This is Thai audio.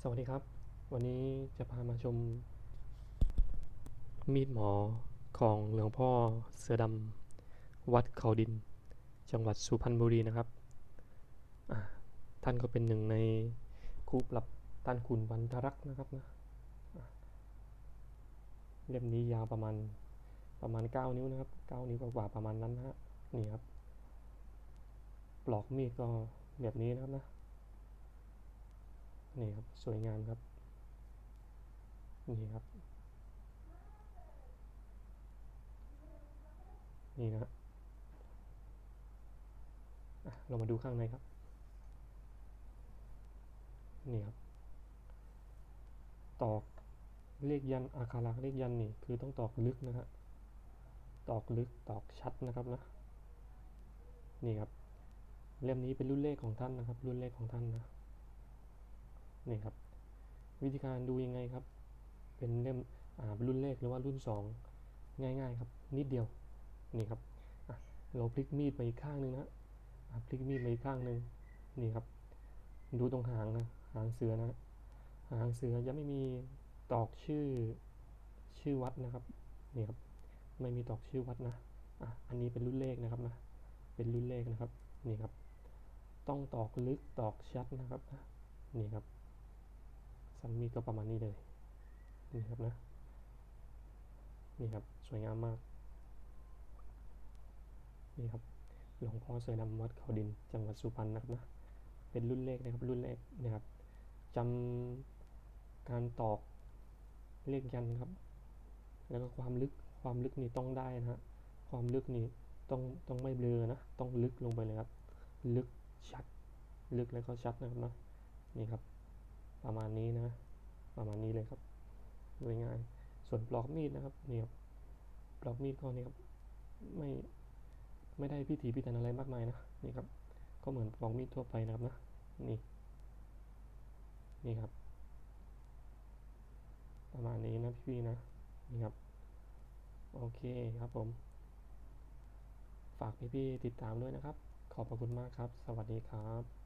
สวัสดีครับ วันนี้จะพามาชม มีดหมอของหลวงพ่อเสือดำวัดเขาดิน จังหวัดสุพรรณบุรีนะครับท่านก็เป็นหนึ่งในครูปรับท่านคุณวันทรักษ์นะครับนะเล่มนี้ยาวประมาณประมาณ 9 นิ้วนะครับ 9 นิ้วกว่าประมาณนั้นนะฮะนี่ครับปลอกมีดก็แบบนี้นะครับนะ นี่ครับสวยงามครับ นี่ครับ นี่นะฮะเรามาดูข้างในครับ นี่ครับ ตอกเลขยันอาคาระเลขยันนี่คือต้องตอกลึกนะฮะตอกลึกตอกชัดนะครับนะ นี่ครับ เล่มนี้เป็นรุ่นเลขของท่านนะครับ รุ่นเลขของท่านนะ นี่ครับ วิธีการดูยังไงครับ เป็นเล่มอ่ารุ่นเลขหรือว่ารุ่น 2 ง่ายๆครับ นิดเดียวนี่ครับเราพลิกมีดไปอีกข้างหนึงนะพลิกมีดไปอีกข้างหนึ่งนี่ครับ ดูตรงหางนะหางเสือนะหางเสือจะไม่มีตอกชื่อชื่อวัดนะครับนี่ครับไม่มีตอกชื่อวัดนะอะอันนี้เป็นรุ่นเลขนะครับนะเป็นรุ่นเลขนะครับนี่ครับ ต้องตอกลึกตอกชัดนะครับนะนี่ครับ สันมีดก็ประมาณนี้เลย นี่ครับนะ นี่ครับสวยงามมาก นี่ครับหลวงพ่อเสือดำวัดเขาดินจังหวัดสุพรรณนะครับนะ เป็นรุ่นเลขนะครับรุ่นเลขนะครับจำการตอกเลขยันครับ แล้วก็ความลึกความลึกนี่ต้องได้นะฮะความลึกนี่ต้องต้องไม่เบลอนะ ต้องลึกลงไปเลยครับ ลึกชัด ลึกแล้วก็ชัดนะครับนะนี่ครับ ประมาณนี้นะ ประมาณนี้เลยครับโดยง่าย ส่วนปลอกมีดนะครับนี่ครับปลอกมีดก็นี่ครับไม่ไม่ได้พิถีพิถันอะไรมากมายนะนี่ครับก็เหมือนปลอกมีดทั่วไปนะครับนะนี่นี่ครับ ประมาณนี้นะพี่ๆนะนี่ครับโอเคครับผม ฝากพี่ๆติดตามด้วยนะครับ ขอบพระคุณมากครับ สวัสดีครับ